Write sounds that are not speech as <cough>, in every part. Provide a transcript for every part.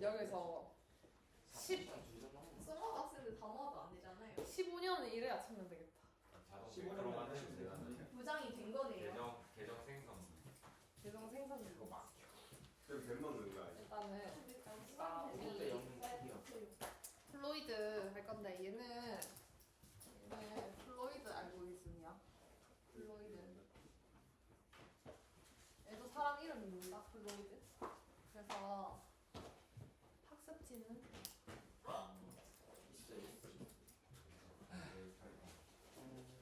여기서 10 스마트 학생들 다 모아도 안 되잖아요. 15년을 이래야 찾는 되겠다. 시간. 부장이 된 거네요. 계정 계정 생성. 예정 생산 이거 이거 막. 좀 별먹는 거 아니야? 일단은 아, 우리 플로이드 할 건데 얘는 얘는 플로이드 알고리즘이야. 플로이드. 얘도 사람 이름입니다. 플로이드. 그래서 학습지는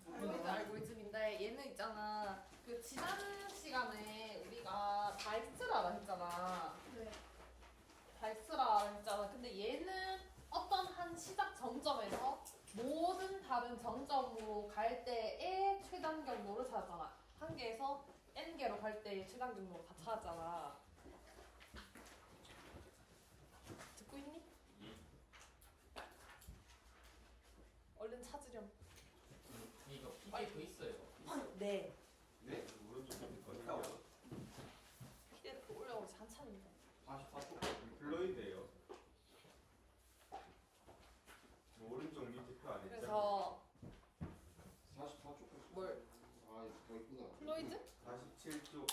플로이드 알고리즘인데 얘는 있잖아. 그 지난 시간에 우리가 다이스트라라 했잖아. 네. 달스라 했잖아. 근데 얘는 어떤 한 시작 정점에서 모든 다른 정점으로 갈 때의 최단 경로를 찾았잖아. 한 개에서 n 개로 갈 때의 최단 경로를 다 찾았잖아. 듣고 있니? 얼른 찾으렴. 이거 피디에 그 있어요. 네. 네? 오른쪽 밑에 피드를 올려오지 한참입니다. 44초. 블로이드예요. 뭐 오른쪽 밑에 표안 했죠? 그래서 44쪽 뭘? 아, 저 있구나. 플로이드? 47쪽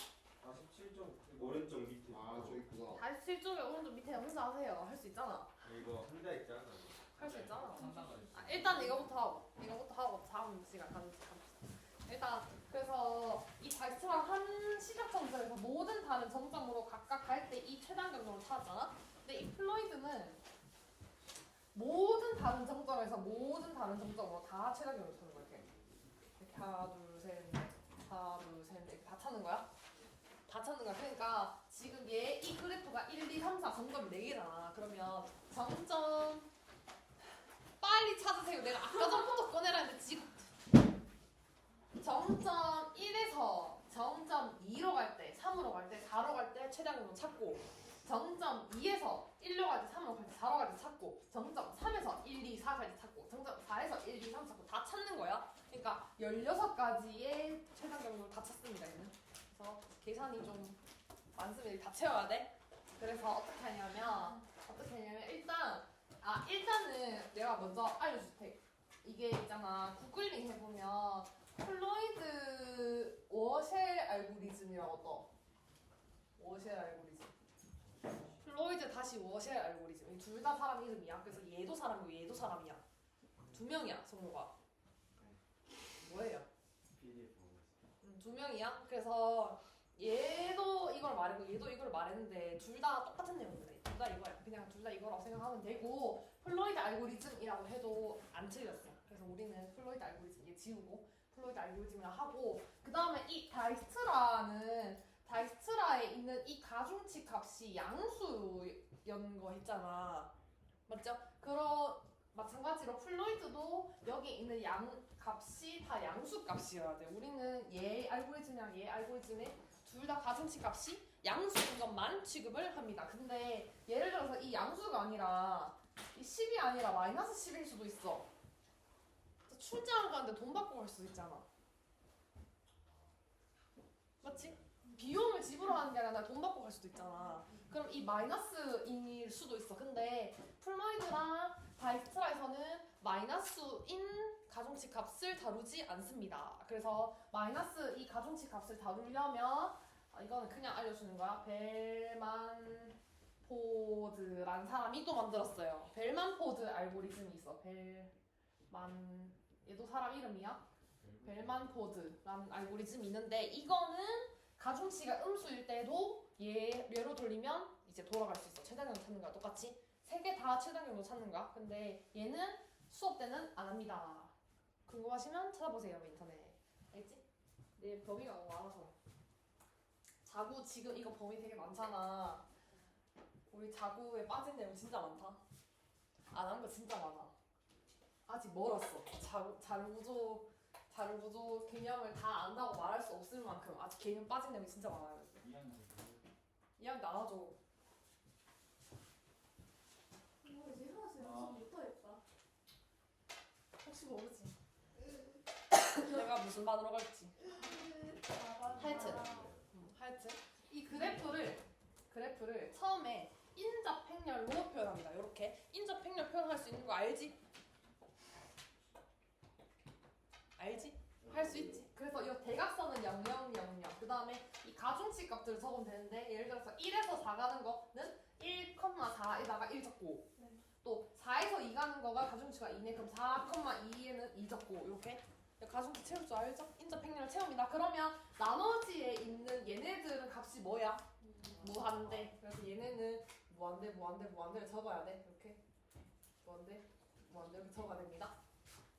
47쪽 오른쪽 밑에 아, 저 있구나. 다시 7쪽에 오른쪽 밑에 혼자 하세요. 할 수 있잖아. 이거 혼자 있잖아 할 수 있잖아. 아, 일단 이거부터 하고 이거부터 하고 다음 시간 가는 시간 일단 그래서 이 발스랑 한 시작 정점에서 모든 다른 정점으로 각각 갈 때 이 최단 경로를 찾았잖아. 근데 이 플로이드는 모든 다른 정점에서 모든 다른 정점으로 다 최단 경로를 찾는 거야. 이렇게 이렇게 하나 둘 셋 넷, 하나 둘 셋 넷, 이렇게 다 찾는 거야. 다 찾는 거야. 그러니까 지금 얘 이 그래프가 1, 2, 3, 4 정점이 4개잖아. 그러면 정점 빨리 찾으세요. 내가 아까 전부터 꺼내라 했는데 지금 정점 1에서 정점 2로 갈 때, 3으로 갈 때, 4로 갈 때 최단경로 찾고 정점 2에서 1로 갈 때, 3으로 갈 때, 4로 갈 때 찾고 정점 3에서 1, 2, 4갈때 찾고 정점 4에서 1, 2, 3 찾고 다 찾는 거야. 그러니까 16가지의 최단 경로를 다 찾습니다. 얘는. 그래서 계산이 좀 많으면 다 채워야 돼. 그래서 어떻게 하냐면 어떻게 하냐면 일단 아 일단은 내가 먼저 알려줄 테 이게 있잖아 구글링 해보면 플로이드 워쉘 알고리즘이라고 떠 워쉘 알고리즘. 플로이드 다시 워쉘 알고리즘. 둘 다 사람 이름이야. 그래서 얘도 사람이고 얘도 사람이야. 두 명이야 성우가. 뭐예요? PDF 보고 있어 음, 두 명이야? 그래서 얘도 이걸 말했고 얘도 이걸 말했는데 둘 다 똑같은 내용이래 둘다 이거야. 그냥 둘 다 이거라고 생각하면 되고 플로이드 알고리즘이라고 해도 안 틀렸어. 그래서 우리는 플로이드 알고리즘 얘 지우고 플로이드 알고리즘이라 하고 그 다음에 이 다이스트라는 다이스트라에 있는 이 가중치 값이 양수연 거 있잖아 맞죠? 그런 마찬가지로 플로이드도 여기 있는 양 값이 다 양수 값이어야 돼. 우리는 얘 알고리즘이랑 얘 알고리즘의 둘 다 가중치 값이 양수인 것만 취급을 합니다. 근데 예를 들어서 이 양수가 아니라 이 10이 아니라 마이너스 10일 수도 있어. 출장 가는데 돈 받고 갈 수도 있잖아. 맞지? 비용을 지불하는 게 아니라 돈 받고 갈 수도 있잖아. 그럼 이 마이너스일 수도 있어. 근데 플로이드랑 다이스트라에서는 마이너스인 가중치 값을 다루지 않습니다. 그래서 마이너스 이 가중치 값을 다루려면 아, 이거는 그냥 알려주는 거야. 벨만 포드라는 사람이 또 만들었어요. 벨만 포드 알고리즘이 있어. 벨만 얘도 사람 이름이야. 벨만 포드라는 알고리즘이 있는데 이거는 가중치가 음수일 때도 얘 얘로 돌리면 이제 돌아갈 수 있어. 최단경로 찾는 거야. 똑같이 세 개 다 최단경로 찾는 거야. 근데 얘는 수업 때는 안 합니다. 궁금하시면 찾아보세요 인터넷. 알지? 내 범위가 너무 많아서. 자구 지금 이거 범위 되게 많잖아. 우리 자구에 빠진 내용 진짜 많다. 안 한 거 진짜 많아. 아직 멀었어. 자구 자료 구조 자료 구조 개념을 다 안다고 말할 수 없을 만큼 아직 개념 빠진 내용이 진짜 많아요. 이야기 나눠줘. 이거 이제 하나씩 아. 연습 못하겠다. 혹시 모르지. 내가 무슨 반으로 갈지. 하여튼. 음, 하여튼 이 그래프를 그래프를 처음에 인접 행렬로 표현합니다. 이렇게 인접 행렬 표현할 수 있는 거 알지? 알지? 할 수 있지. 그래서 이 대각선은 0, 0, 0, 0. 그 다음에 이 가중치 값들을 적으면 되는데 예를 들어서 1에서 4 가는 거는 1,4에다가 1 적고 네. 또 4에서 2 가는 거가 가중치가 2네. 그럼 4,2에는 2 적고 이렇게 가중치 채울 줄 알죠? 인접 행렬 채웁니다. 그러면 나머지에 있는 얘네들은 값이 뭐야? 무한대. 그래서 얘네는 무한대, 무한대, 무한대를 적어야 돼. 이렇게 무한대, 무한대 이렇게 적어야 됩니다.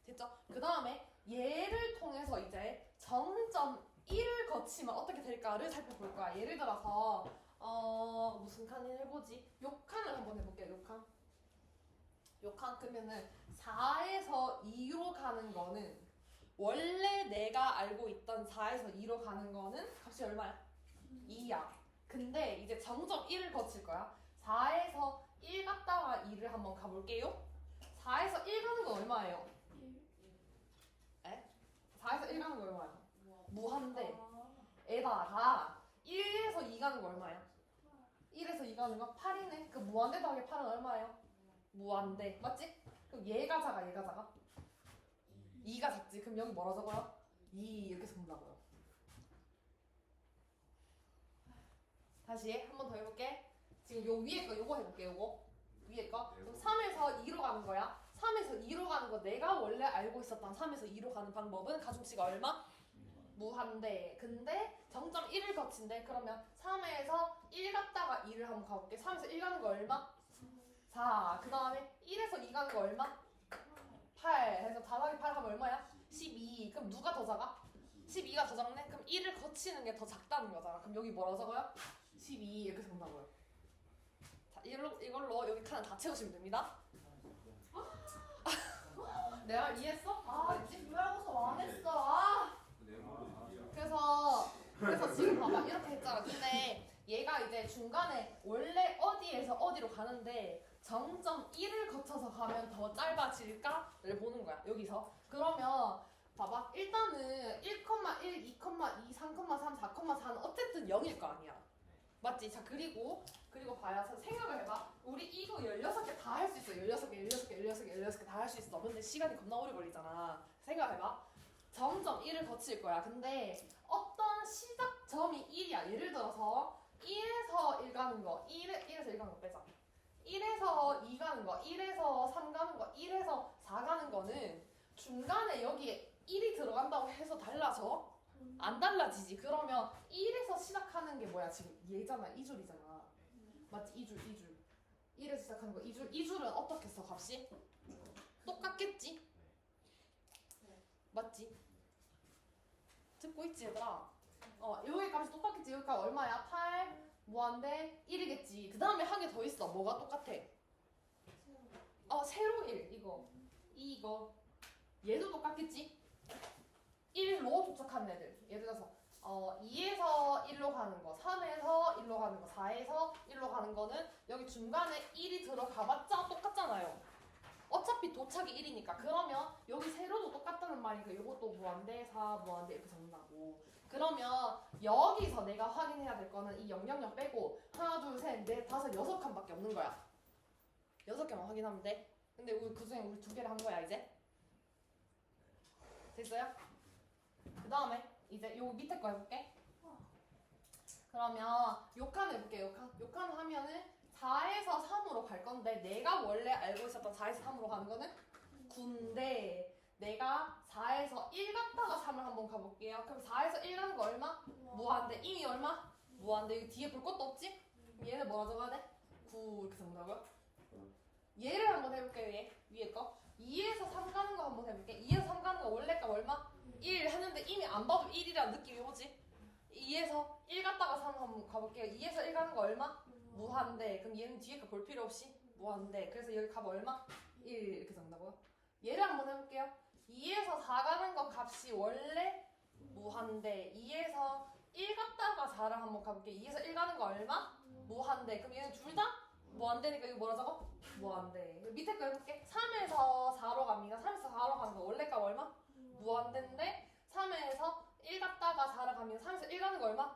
됐죠? 그 다음에 얘를 통해서 이제 정점 1을 거치면 어떻게 될까를 살펴볼 거야. 예를 들어서 어 무슨 칸을 해보지? 요 칸을 한번 해볼게요. 요 칸. 요칸 그러면은 4에서 2로 가는 거는 원래 내가 알고 있던 4에서 2로 가는 거는 값이 얼마야? 2야. 근데 이제 정점 1을 거칠 거야. 4에서 1 갔다가 2를 한번 가볼게요. 4에서 1 가는 건 얼마예요? 4에서 1 가는 거 얼마야? 무한대. 에다가 1에서 2 가는 거 얼마야? 1에서 2 가는 거 8이네. 그 무한대 더하기 8은 얼마예요? 무한대. 맞지? 그럼 얘가 작아, 얘가 작아? 2가 작지. 그럼 여기 뭐라 적어요? 2 이렇게 적는다고요. 다시 한번 더 해볼게. 지금 요 위에 거 요거 해볼게. 요거 위에 거. 그럼 3에서 2로 가는 거야. 3에서 2로 가는 거 내가 원래 알고 있었던 3에서 2로 가는 방법은 가중치가 얼마? 무한대. 근데 정점 1을 거친대. 그러면 3에서 1 갔다가 2를 한번 가볼게. 3에서 1 가는 거 얼마? 4. 그 다음에 1에서 2 가는 거 얼마? 8. 해서 4 더하기 8 하면 얼마야? 12. 그럼 누가 더 작아? 12가 더 작네? 그럼 1을 거치는 게 더 작다는 거잖아. 그럼 여기 뭐라 적어요? 12 이렇게 적는다고요. 자, 이걸로, 이걸로 여기 칸을 다 채우시면 됩니다. 내가 이해했어? 아, 알지? 준비하고서 안 했어. 아. 그래서 그래서 지금 봐봐 이렇게 했잖아. 근데 얘가 이제 중간에 원래 어디에서 어디로 가는데 정점 1을 거쳐서 가면 더 짧아질까를 보는 거야. 여기서. 그러면 봐봐. 일단은 1,1, 2,2, 3,3, 4,4는 어쨌든 0일 거 아니야. 맞지? 자, 그리고 그리고 봐야 자, 생각을 해봐. 우리 이거 16개 다 할 수 있어. 16개, 16개, 16개, 16개 다 할 수 있어. 근데 시간이 겁나 오래 걸리잖아. 생각해봐. 점점 1을 거칠 거야. 근데 어떤 시작점이 1이야. 예를 들어서 1에서 1 가는 거, 1에, 1에서 1 가는 거 빼자. 1에서 2 가는 거, 1에서 3 가는 거, 1에서 4 가는 거는 중간에 여기에 1이 들어간다고 해서 달라져? 안 달라지지. 그러면 1에서 시작하는 게 뭐야? 지금 얘잖아. 2줄이잖아. 맞지? 2줄, 2줄. 1에서 시작하는 거 2줄. 2줄은 어떻게 써, 값이? 똑같겠지? 맞지? 듣고 있지, 얘들아? 어, 여기 값이 똑같겠지? 여기 값 얼마야? 8, 무한대 1이겠지. 그 다음에 한 개 더 있어. 뭐가 똑같아? 어, 세로 1, 이거. 이거. 얘도 똑같겠지? 1로 도착하는 애들. 예를 들어서, 어, 2에서 1로 가는 거, 3에서 1로 가는 거, 4에서 1로 가는 거는 여기 중간에 1이 들어가봤자 똑같잖아요. 어차피 도착이 1이니까. 그러면 여기 세로도 똑같다는 말이니까 이것도 무한대, 4 무한대 이렇게 적는다고. 그러면 여기서 내가 확인해야 될 거는 이 000 빼고 하나, 둘, 셋, 넷, 다섯, 여섯 칸밖에 없는 거야. 여섯 개만 확인하면 돼. 근데 우리 그중에 우리 두 개를 한 거야 이제. 됐어요? 그 다음에 이제 요 밑에 거 해볼게. 그러면 요칸 해볼게. 요칸. 요칸 하면은 4에서 3으로 갈 건데 내가 원래 알고 있었던 4에서 3으로 가는 거는 9인데 내가 4에서 1 갔다가 3을 한번 가볼게요. 그럼 4에서 1 가는 거 얼마? 무한대. 이미 얼마? 무한대. 여기 뒤에 볼 것도 없지? 얘는 뭐라 적어야 돼? 9 이렇게 적는다고요? 얘를 한번 해볼게요. 얘 위에 거. 2에서 3 가는 거 한번 해볼게. 2에서 3 가는 거 원래 값 얼마? 1 했는데 이미 안 봐도 1이라는 느낌이 오지? 2에서 1 갔다가 3 한번 가볼게요. 2에서 1 가는 거 얼마? 무한대. 그럼 얘는 뒤에 거 볼 필요 없이 무한대. 그래서 여기 값 얼마? 1 이렇게 적는다고요? 얘를 한번 해볼게요. 2에서 4 가는 거 값이 원래 무한대. 2에서 1 갔다가 4를 한번 가볼게요. 2에서 1 가는 거 얼마? 무한대. 그럼 얘는 둘 다 무한대니까 이거 뭐라 적어? 무한대. 밑에 거 해볼게. 3에서 4로 갑니다. 3에서 4로 가는 거 원래 값 얼마? 무한대인데 3에서 1 갔다가 4를 가면 3에서 1 가는 거 얼마?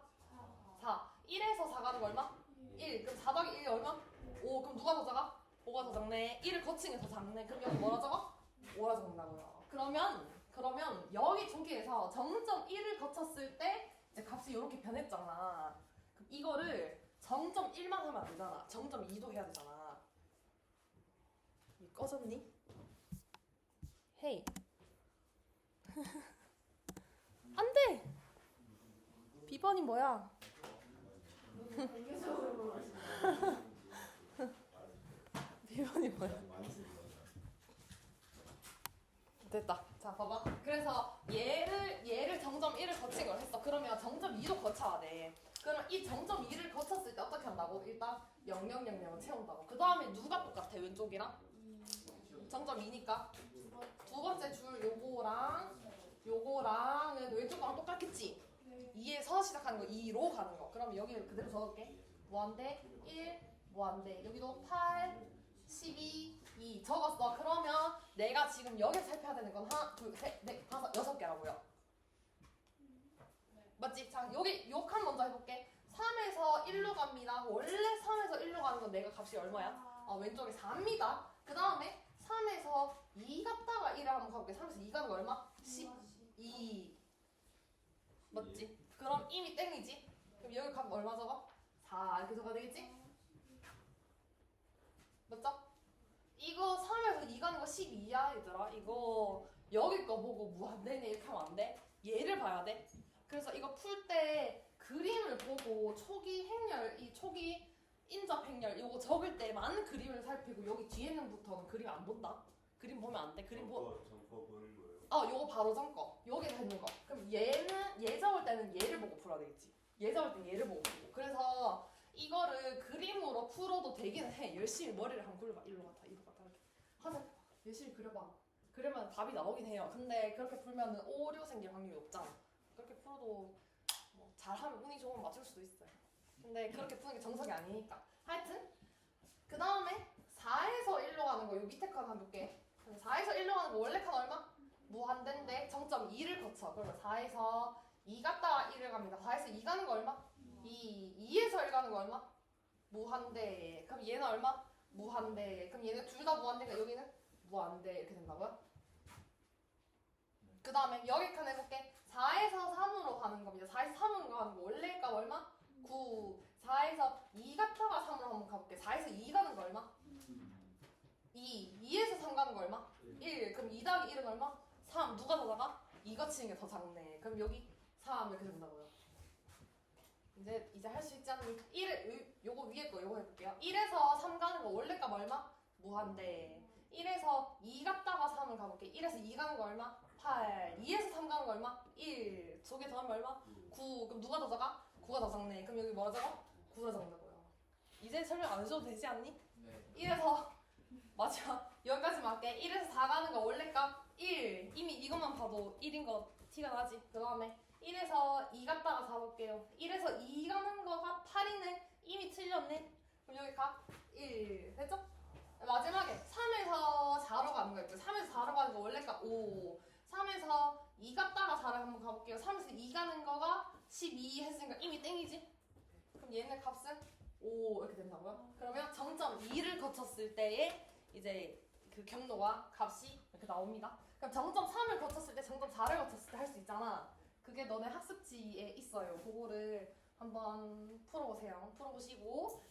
4. 1에서 4 가는 거 얼마? 1. 그럼 4 더하기 1이 얼마? 5 그럼 누가 더 작아? 5가 더 작네 1을 거친 게 더 작네 그럼 여기 뭐라 적어? 5라 적는다고요 그러면 그러면 여기 저기에서 정점 1을 거쳤을 때 이제 값이 이렇게 변했잖아 그럼 이거를 정점 1만 하면 안 되잖아 정점 2도 해야 되잖아 이 꺼졌니? 헤이 안 1번이 뭐야? <laughs> 비번이 뭐야? 됐다. 자, 봐봐. 그래서 얘를, 얘를 정점 1을 거치기로 했어. 그러면 정점 2도 거쳐야 돼. 그럼 이 정점 2를 거쳤을 때 어떻게 한다고? 일단 0000을 채운다고. 그 다음에 누가 똑같아? 왼쪽이랑? 정점 2니까. 두 번째 줄 요거랑, 요거랑, 네, 왼쪽과랑 똑같겠지? 2에서 시작하는 거 2로 가는 거. 그럼 여기를 그대로 적을게. 무한대 1, 무한대 여기도 8, 12, 2 적었어. 그러면 내가 지금 여기서 살펴야 되는 건 하나, 둘, 셋, 넷, 다섯, 여섯 개라고요. 맞지? 자, 여기 요 칸 먼저 해볼게. 3에서 1로 갑니다. 원래 3에서 1로 가는 건 내가 값이 얼마야? 어, 왼쪽에 4입니다. 그 다음에 3에서 2 갔다가 1을 한번 가볼게. 3에서 2 가는 거 얼마? 12. 맞지? 그럼 이미 땡이지? 그럼 여기 값 얼마 적어? 4 이렇게 적어야 되겠지? 맞죠? 이거 3에서 2 가는 거 12야 얘들아 이거 여기 거 보고 무한대네 이렇게 하면 안 돼? 얘를 봐야 돼 그래서 이거 풀 때 그림을 보고 초기 행렬 이 초기 인접 행렬 이거 적을 때만 그림을 살피고 여기 뒤에는부터는 그림 안 본다 그림 보면 안돼 그림 보 보는 거예요. 어, 요거 바로 전거. 여기에 있는 거. 그럼 얘는 얘 적을 때는 얘를 보고 풀어야 되겠지. 얘 적을 때는 얘를 보고 풀고. 그래서 이거를 그림으로 풀어도 되긴 해. 열심히 머리를 한번 굴려봐. 일로 갔다, 이로 갔다 이렇게. 하자. 열심히 그려봐. 그러면 답이 나오긴 해요. 근데 그렇게 풀면은 오류 생길 확률이 높잖아. 그렇게 풀어도 뭐 잘하면 운이 좋으면 맞출 수도 있어요. 근데 그렇게 푸는 게 정석이 아니니까. 하여튼 그 다음에 4에서 1로 가는 거 요 밑에 칸 한번 볼게. 4에서 1로 가는 거 원래 칸 얼마? 무한대인데 정점 2를 거쳐. 그러면 4에서 2 갔다가 1을 갑니다. 4에서 2 가는 거 얼마? 2. 2에서 1 가는 거 얼마? 무한대. 그럼 얘는 얼마? 무한대. 그럼 얘는 둘 다 무한대니까 여기는 무한대 이렇게 된다고요? 그 다음에 여기 칸 해볼게. 4에서 3으로 가는 겁니다. 4에서 3으로 가는 거 원래 값 얼마? 9. 4에서 2 갔다가 3으로 한번 가볼게. 4에서 2 가는 거 얼마? 2. 2에서 3 가는 거 얼마? 1. 그럼 2 더하기 1은 얼마? 3. 누가 더 작아? 이거 치는 게 더 작네. 그럼 여기 3 이렇게 된다고요. 이제 이제 할 수 있지 않니? 1을 요거 위에 거 요거 해볼게요. 1에서 3 가는 거 원래 값 얼마? 무한대. 1에서 2 갔다가 3을 가볼게. 1에서 2 가는 거 얼마? 8. 2에서 3 가는 거 얼마? 1. 두개 더하면 얼마? 9. 그럼 누가 더 작아? 9가 더 작네. 그럼 여기 뭐라 적어? 9가 적는다고요. 이제 설명 안 해줘도 되지 않니? 네. 1에서 맞아 <laughs> 여기까지만 할게 1에서 4 가는 거 원래 값 1. 이것만 봐도 1인 거 티가 나지. 그 다음에 1에서 2 갔다가 4 볼게요. 1에서 2 가는 거가 8이네. 이미 틀렸네. 그럼 여기 값 1. 됐죠? 마지막에 3에서 4로 가는 거 있죠. 3에서 4로 가는 거 원래 값 5. 3에서 2 갔다가 4를 한번 가볼게요. 3에서 2 가는 거가 12 했으니까 이미 땡이지. 그럼 얘네 값은 5 이렇게 된다고요? 그러면 정점 2를 거쳤을 때에 이제 그 경로와 값이 이렇게 나옵니다. 그럼 정점 3을 거쳤을 때, 정점 4를 거쳤을 때 할 수 있잖아. 그게 너네 학습지에 있어요. 그거를 한번 풀어보세요. 풀어보시고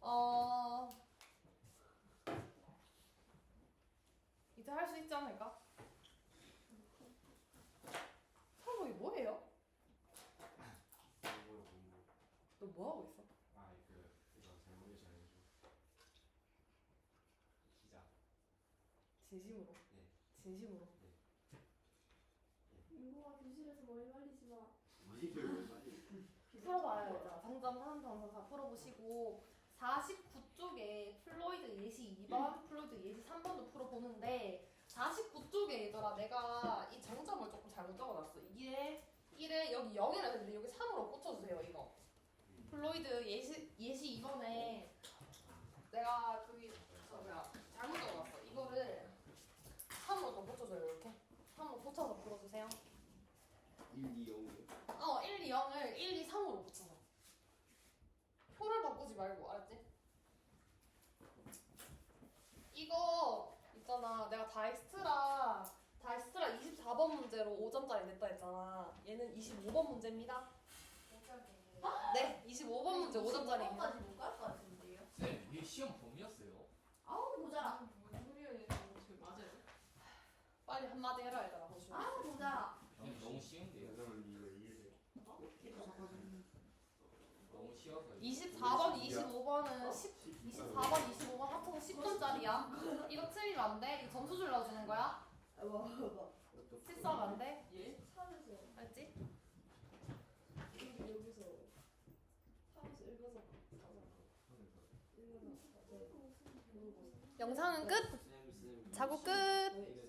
어 이제 할 수 있지 않을까? 창국이 뭐예요? 공부로 공부. 너 뭐 하고 있어? 아, 그 이거 잘못이 잘해줘. 기자. 진심으로? 네. 진심으로? 인구가 교실에서 머리 말리지 마. 머리를 많이. 풀어봐요. 자, 정점 한 정도 다 풀어보시고 49쪽에 플로이드 예시 2번, 플로이드 예시 3번도 풀어보는데 49쪽에 얘들아 내가 이 정점을 조금 잘못 적어놨어. 이게 1에 여기 0이라 했는데 여기 3으로 꽂혀주세요 이거. 플로이드 예시, 예시 2번에 내가 그 1, 2, 0이요? 어, 1, 2, 0을 1, 2, 3으로 붙여서. 표를 바꾸지 말고, 알았지? 이거 있잖아. 내가 다이스트라, 다이스트라 24번 문제로 5점짜리 냈다 했잖아. 얘는 25번 문제입니다. 네, 25번 문제 5점짜리 5점짜리입니다. 못갈 것 같은데요? 네, 쌤, 우리 시험 봄이었어요. 아우 모자라. 뭔 소리야 맞아요? 빨리 한마디 해라, 얘들아. 아우 모자라. 형 너무 쉬운데요. 이거 이해돼. 너무 쉬워서. 24번, 25번은 10, 24번, 25번 합쳐서 10점짜리야. 이거 틀리면 안 돼. 이거 점수 주려고 주는 거야. 뭐 실수하면 안 돼. 차에서 알지? 여기 여기서 차에서 읽어서. 읽어서 네. 영상은 끝. 쌤, 쌤. 자고 끝. 네.